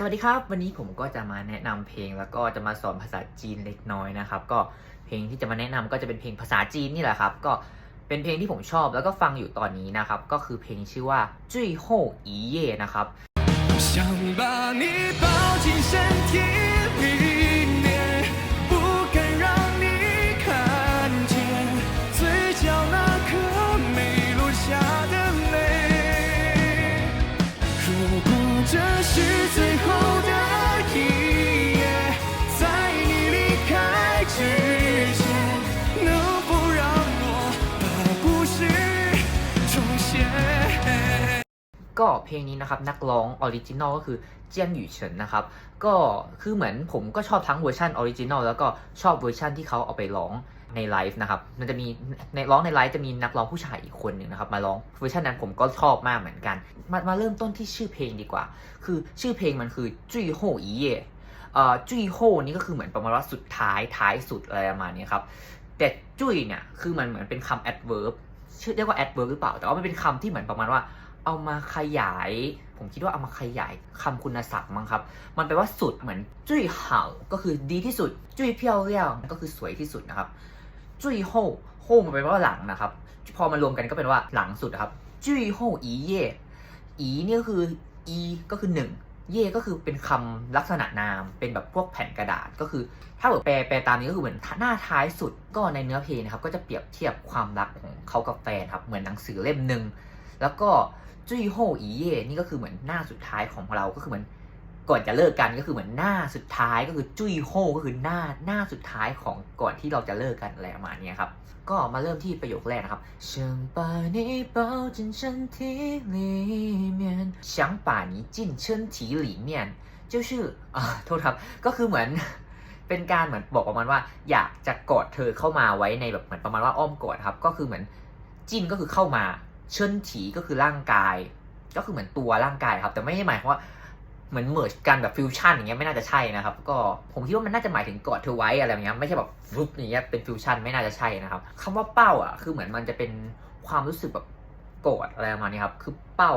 สวัสดีครับ วันนี้ผมก็จะมาแนะนำเพลงแล้วก็จะมาสอนภาษาจีนเล็กน้อยนะครับ ก็เพลงที่จะมาแนะนำก็จะเป็นเพลงภาษาจีนนี่แหละครับ ก็เป็นเพลงที่ผมชอบแล้วก็ฟังอยู่ตอนนี้นะครับ ก็คือเพลงชื่อว่าจุ้ยโฮอีเย่นะครับ ก็เพลงนี้นะครับนักร้องออริจินอลก็คือเจียนหยู่เฉินนะครับก็คือเหมือนผมก็ชอบทั้งเวอร์ชันออริจินอลแล้วก็ชอบเวอร์ชันที่เขาเอาไปร้องในไลฟ์นะครับมันจะมีในร้องในไลฟ์จะมีนักร้องผู้ชายอีกคนหนึ่งนะครับมาร้องเวอร์ชันนั้นผมก็ชอบมากเหมือนกัน มามาเริ่มต้นที่ชื่อเพลงดีกว่า คือชื่อเพลงมันคือจุยโฮอีเย่จุยโฮนี่ก็คือเหมือนประมาณว่าสุดท้ายท้ายสุดอะไรประมาณนี้ครับแต่จุยเนี่ยคือมันเหมือนเป็นคำ adverb ชื่อเรียกว่า adverb หรือเปล่า แต่ว่ามันเป็นคำที่เหมือนประมาณว่า เอามาขยาย ผมคิดว่าเอามาขยายคำคุณศัพท์มั้งครับ มันแปลว่าสุดเหมือน จุ้ยเห่าก็คือดีที่สุด จุ้ยเพียวเรี่ยวก็คือสวยที่สุดนะครับ จุ้ยโฮโฮมันแปลว่าหลังนะครับ พอมารวมกันก็เป็นว่าหลังสุดครับ จุ้ยโฮอีเย่อีนี่ก็คืออีก็คือหนึ่งเย่ก็คือเป็นคำลักษณะนามเป็นแบบพวกแผ่นกระดาษก็คือ ถ้าแบบแปลแปลตามนี้ก็คือเหมือนหน้าท้ายสุดก็ในเนื้อเพลงนะครับ ก็จะเปรียบเทียบความรักของเขากับแฟนครับ เหมือนหนังสือเล่มหนึ่งแล้วก็ จุ้ยโฮอีเย่นี่ก็คือเหมือนหน้าสุดท้ายของเราก็คือเหมือนก่อนจะเลิกกันก็คือเหมือนหน้าสุดท้ายก็คือจุ้ยโฮก็คือหน้าหน้าสุดท้ายของก่อนที่เราจะเลิกกันอะไรประมาณเนี้ยครับ ก็มาเริ่มที่ประโยคแรกนะครับ想把你抱进身体里面想把你进身体里面就是อ่าโทษครับก็คือเหมือน เป็นการเหมือนบอกประมาณว่า อยากจะกอดเธอเข้ามาไว้ในแบบเหมือนประมาณว่าอ้อมกอดครับ ก็คือเหมือนจิ้นก็คือเข้ามา เชิญถีก็คือร่างกาย ก็คือเหมือนตัวร่างกายครับ แต่ไม่ได้หมายความว่าเหมือนเมิร์กันแบบฟิวชั่นอย่างเงี้ยไม่น่าจะใช่นะครับ ก็ผมคิดว่ามันน่าจะหมายถึงกอดเธอไว้อะไรอย่างเงี้ยไม่ใช่แบบฟลุปอย่างเงี้ยเป็นฟิวชั่นไม่น่าจะใช่นะครับคำว่าเป้าอะคือเหมือนมันจะเป็นความรู้สึกแบบกรธอะไรประมาณนี้ครับคือเป้า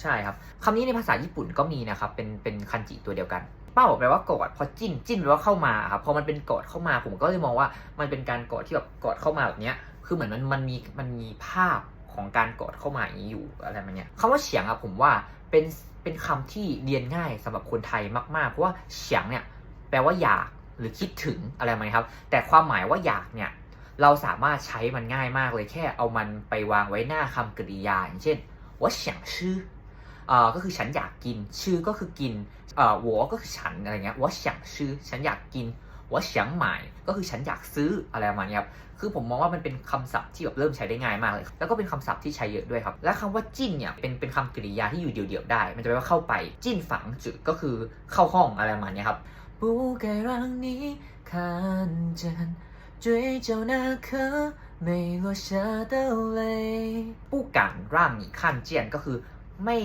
ใช่ครับคำนี้ในภาษาญี่ปุ่นก็มีนะครับเป็นเป็นคันจิตัวเดียวกัน เป้าแปลว่ากอดพอจิ้นจิ้นแปลว่าเข้ามาครับพอมันเป็นกอดเข้ามาผมก็เลยมองว่ามันเป็นการกอดที่แบบกอดเข้ามาแบบเนี้ยคือเหมือนมันมันมีมันมีภาพ ของการกอดเข้ามาอย่างนี้อยู่อะไรแบบเนี้ยคำว่าเฉียงอะผมว่าเป็นเป็นคำที่เรียนง่ายสำหรับคนไทยมากๆ เพราะว่าเฉียงเนี่ยแปลว่าอยากหรือคิดถึงอะไรไหมครับ แต่ความหมายว่าอยากเนี่ยเราสามารถใช้มันง่ายมากเลยแค่เอามันไปวางไว้หน้าคำกริยา อย่างเช่นว่าเฉียงชื่อเอ่อก็คือฉันอยากกิน ชื่อก็คือกินเอ่อ我ก็คือฉันอะไรเงี้ยว่าเฉียงชื่อฉันอยากกิน ว่าเฉียงหมายก็คือฉันอยากซื้ออะไรประมาณเนี้ยครับ คือผมมองว่ามันเป็นคำศัพท์ที่แบบเริ่มใช้ได้ง่ายมากเลย แล้วก็เป็นคำศัพท์ที่ใช้เยอะด้วยครับ และคำว่าจิ้นเนี่ยเป็นเป็นคำกริยาที่อยู่เดี่ยวๆได้ มันจะแปลว่าเข้าไป จิ้นฝังจืดก็คือเข้าห้องอะไรประมาณเนี้ยครับ不该让你看见嘴角那颗没落下的泪不敢让你看见ก็คือไม่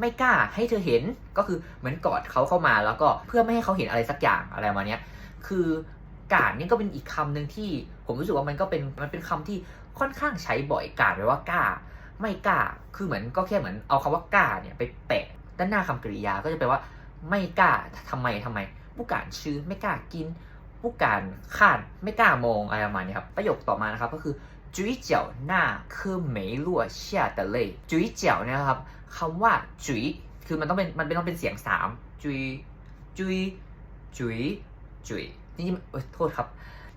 ไม่กล้าให้เธอเห็น ก็คือเหมือนกอดเขาเข้ามาแล้วก็เพื่อไม่ให้เขาเห็นอะไรสักอย่างอะไรประมาณเนี้ย คือการนี่ก็เป็นอีกคำหนึ่งที่ผมรู้สึกว่ามันก็เป็นมันเป็นคำที่ค่อนข้างใช้บ่อยการแปลว่ากล้า ไม่กล้า คือเหมือนก็แค่เหมือนเอาคำว่ากล้าเนี่ยไปแปะด้านหน้าคำกริยาก็จะแปลว่า ไม่กล้าทำไมทำไมผู้การชื้อไม่กล้ากิน ผู้การคาดไม่กล้ามองอะไรประมาณนี้ครับประโยคต่อมานะครับก็คือจุ๋ยเจียวหน้าคือเมลั่วเชียแต่เลยจุ๋ยเจียวเนี่ยครับคำว่าจุ๋ยคือมันต้องเป็นมันเป็นต้องเป็นเสียงสามจุ๋ยจุ๋ยจุ๋ย จุยจริงๆเอ้ยโทษครับ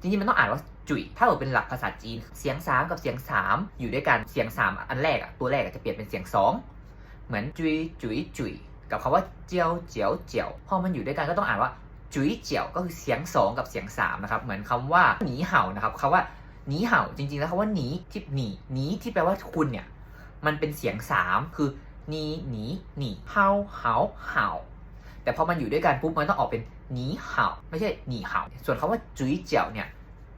จริงๆมันต้องอ่านว่าจุยถ้าเกิดเป็นหลักภาษาจีน เสียงสามกับเสียงสามอยู่ด้วยกัน เสียงสามอันแรกอะตัวแรกจะเปลี่ยนเป็นเสียงสองเหมือนจุยจุยจุยกับคำว่าเจียวเจียวเจียวพอมันอยู่ด้วยกันก็ต้องอ่านว่าจุยเจียวก็คือเสียงสองกับเสียงสามนะครับ เหมือนคำว่าหนีเห่านะครับคำว่าหนีเห่าจริงๆแล้วคำว่าหนีที่หนีหนีที่แปลว่าคุณเนี่ย มันเป็นเสียงสามคือหนีหนีหนีเห่าเห่าเห่าแต่พอมันอยู่ด้วยกันปุ๊บมันต้องออกเป็น หนีเห่าไม่ใช่หนีเห่าส่วนคำว่าจุ๋ยเจียวเนี่ย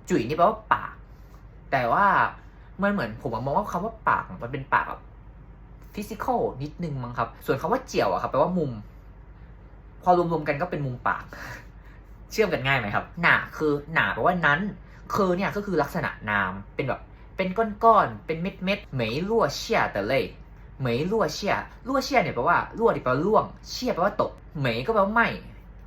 จุ๋ยนี่แปลว่าปาก แต่ว่ามันเหมือนผมมองว่าคำว่าปากมันเป็นปากแบบฟิสิกอลนิดนึงมั้งครับ ส่วนคำว่าเจียวอะครับแปลว่ามุม พอรวมๆกันก็เป็นมุมปาก เชื่อมกันง่ายไหมครับ หนาคือหนาแปลว่านั้น คือเนี่ยก็คือลักษณะนามเป็นแบบเป็นก้อนๆเป็นเม็ดเม็ดๆเหมยรั่วเชี่ยแต่เลยเหมยลั่วเชี่ยลั่วเชี่ยเนี่ยแปลว่าลั่วเนี่แปลว่าล่วง เชี่ยแปลว่าตกเหมยก็แปลว่าไหม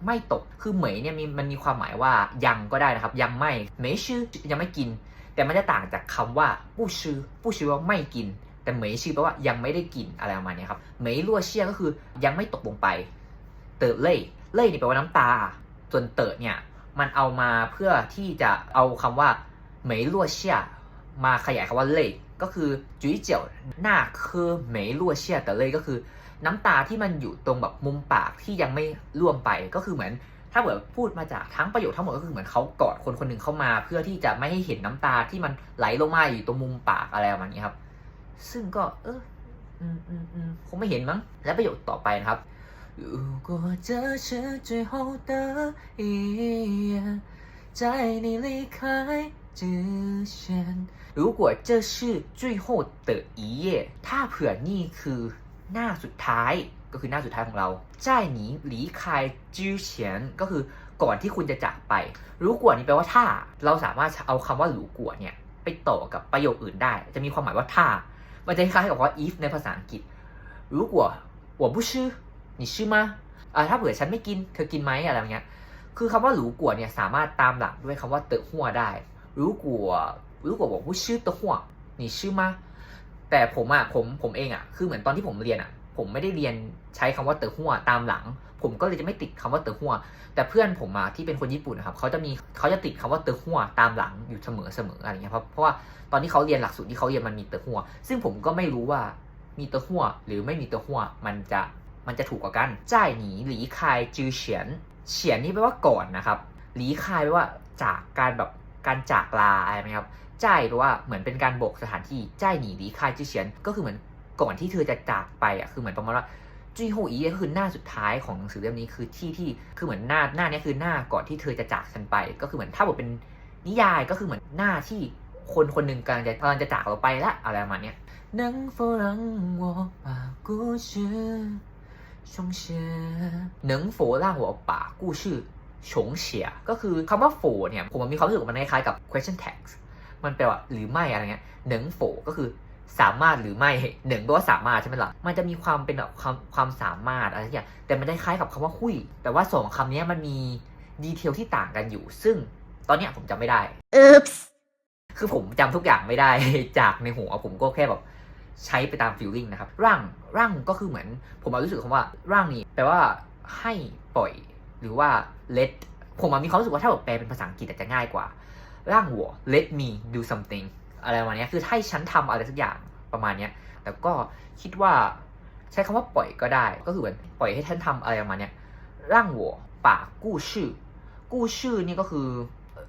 ไม่ตก คือเหมยเนี่ยมีมันมีความหมายว่ายังก็ได้นะครับ ยังไม่เหมยชื่อยังไม่กิน แต่มันจะต่างจากคำว่าผู้ชื่อผู้ชื่อว่าไม่กิน แต่เหมยชื่อแปลว่ายังไม่ได้กินอะไรประมาณนี้ครับเหมยลั่วเชี่ยก็คือยังไม่ตกลงไป เติร์เล่เล่ยนี่แปลว่าน้ำตา ส่วนเติร์เนี่ยมันเอามาเพื่อที่จะเอาคำว่าเหมยลั่วเชี่ยมาขยายคำว่าเล่ก็คือจุ๋ยเจียวหน้าคือเหมยลั่วเชี่ยแต่เล่ก็คือ น้ำตาที่มันอยู่ตรงแบบมุมปากที่ยังไม่ร่วงไปก็คือเหมือน ถ้าเกิดพูดมาจากทั้งประโยคทั้งหมดก็คือเหมือนเขากอดคนคนหนึ่งเข้ามา เพื่อที่จะไม่ให้เห็นน้ำตาที่มันไหลลงมาอยู่ตรงมุมปากอะไรประมาณนี้ครับ ซึ่งก็ เอออืมอืมอืมคงไม่เห็นมั้งและประโยคต่อไปนะครับ如果这是最后的一夜，在你离开之前，如果这是最后的一夜ถ้าเผื่อนี่คือ หน้าสุดท้ายก็คือหน้าสุดท้ายของเราใจ่หนีหลีคายจื้อเฉียนก็คือก่อนที่คุณจะจากไป รู้กวนนี้แปลว่าถ้าเราสามารถเอาคำว่าหลูกวนเนี่ยไปต่อกับประโยคอื่นได้ จะมีความหมายว่าถ้า มันจะคล้ายกับว่า if ในภาษาอังกฤษ รู้กว่าว่าบุชื่อนี่ชื่อมาอ่าถ้าเผื่อฉันไม่กิน เธอกินไหมอะไรเงี้ย คือคำว่าหลูกวนเนี่ยสามารถตามหลังด้วยคำว่าเตะหัวได้ รู้กว่ารู้กวนาว่าบุชื่อเตะหัวนี่ชื่อมา แต่ผมอะผมผมเองอะคือเหมือนตอนที่ผมเรียนอะผมไม่ได้เรียนใช้คำว่าเต๋อหัวตามหลัง ผมก็เลยจะไม่ติดคำว่าเต๋อหัวแต่เพื่อนผมอะที่เป็นคนญี่ปุ่นนะครับเขาจะมีเขาจะติดคำว่าเต๋อหัวตามหลังอยู่เสมอเสมออะไรเงี้ยเพราะเพราะว่าตอนที่เขาเรียนหลักสูตรที่เขาเรียนมันมีเต๋อหัวซึ่งผมก็ไม่รู้ว่ามีเต๋อหัวหรือไม่มีเต๋อหัวมันจะมันจะถูกกว่ากันจ่ายหนีหลีคายจือเฉียนเฉียนนี่แปลว่าก่อนนะครับหลีคายแปลว่าจากการแบบการจากลาอะไรไหมครับ จ่ายหรือว่าเหมือนเป็นการบอกสถานที่จ่ายหนีดีค่ายจื่เฉียนก็คือเหมือนก่อนที่เธอจะจากไปอะคือเหมือนประมาณว่าจุยโฮอีก็คือหน้าสุดท้ายของหนังสือเล่มนี้คือที่ที่คือเหมือนหน้าหน้านี้คือหน้าก่อนที่เธอจะจากฉันไป ก็คือเหมือนถ้าบอกเป็นนิยายก็คือเหมือนหน้าที่คนคนหนึ่งกำลังจะกำลังจะจากเราไปละอะไรประมาณเนี้หนั่งโฟ่ล่างหังป่งวอปากูชื่อชงเชียก็คือคำว่าโฟเนี่ยผมมีความรู้สึกมันคล้ายๆกับ question text มันแปลว่าหรือไม่อะไรเงี้ยหนึ่งโฟก็คือสามารถหรือไม่หนึ่งแปลว่าสามารถใช่ไหมล่ะมันจะมีความเป็นแบบความความสามารถอะไรอย่างแต่มันได้คล้ายกับคำว่าคุย แต่ว่าสองคำนี้มันมีดีเทลที่ต่างกันอยู่ ซึ่งตอนเนี้ยผมจำไม่ได้ Oops. คือผมจำทุกอย่างไม่ได้จากในหัวผมก็แค่แบบใช้ไปตามฟีลลิ่งนะครับ ร่างร่างก็คือเหมือน ผมมารู้สึกคำว่าร่างนี้แปลว่าให้ปล่อย หรือว่า let ผมมามีความรู้สึกว่าถ้าแบบแปลเป็นภาษาอังกฤษอาจจะง่ายกว่า ร่างหัว let me do something อะไรประมาณเนี้ยคือให้ฉันทำอะไรสักอย่างประมาณเนี้ยแต่ก็คิดว่าใช้คำว่าปล่อยก็ได้ ก็คือเหมือนปล่อยให้ท่านทำอะไรประมาณเนี้ยร่างหัวปากู้ชื่อ กู้ชื่อนี่ก็คือ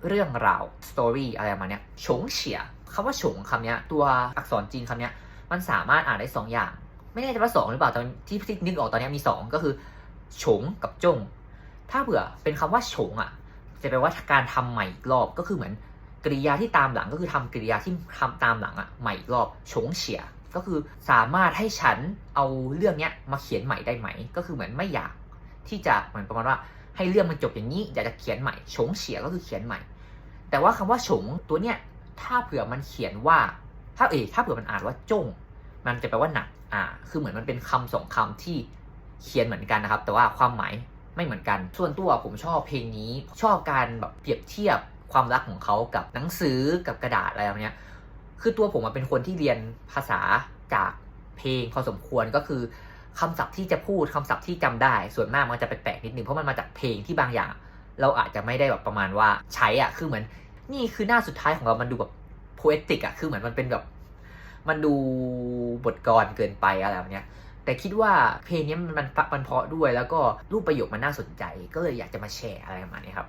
เรื่องราว story อะไรประมาณเนี้ยฉงเฉียคำว่าฉงคำเนี้ยตัวอักษรจีนคำเนี้ยมันสามารถอ่านได้สองอย่าง ไม่แน่ใจว่าสองหรือเปล่าตอนที่ที่นึกออกตอนนี้มีสองก็คือฉงกับจงถ้าเผื่อเป็นคำว่าฉงอะ จะแปลว่าการทำใหม่อีกรอบก็คือเหมือนกริยาที่ตามหลังก็คือทำกริยาที่ทำตามหลังอะใหม่อีกรอบฉงเฉียก็คือสามารถให้ฉันเอาเรื่องเนี้ยมาเขียนใหม่ได้ไหม ก็คือเหมือนไม่อยากที่จะเหมือนประมาณว่าให้เรื่องมันจบอย่างนี้อยากจะเขียนใหม่ฉงเฉียก็คือเขียนใหม่ แต่ว่าคำว่าฉงตัวเนี้ยถ้าเผื่อมันเขียนว่าถ้าเอกถ้าเผื่อมันอ่านว่าจง มันจะแปลว่าหนักอ่า คือเหมือนมันเป็นคำสองคำที่เขียนเหมือนกันนะครับ แต่ว่าความหมาย ไม่เหมือนกัน ส่วนตัวผมชอบเพลงนี้ ชอบการแบบเปรียบเทียบความรักของเขากับหนังสือกับกระดาษอะไรแบบนี้คือตัวผมเป็นคนที่เรียนภาษาจากเพลงพอสมควรก็คือคำศัพท์ที่จะพูดคำศัพท์ที่จำได้ ส่วนมากมันจะแปลกๆนิดนึงเพราะมันมาจากเพลงที่บางอย่าง เราอาจจะไม่ได้แบบประมาณว่าใช้อะคือเหมือน นี่คือหน้าสุดท้ายของเรามันดูแบบโพเอติกอะคือเหมือนมันเป็นแบบมันดูบทกรเกินไปอะไรแบบเนี้ย แต่คิดว่าเพลงนี้มันมันมันเพราะด้วย แล้วก็รูปประโยคมันน่าสนใจ ก็เลยอยากจะมาแชร์อะไรประมาณนี้ครับ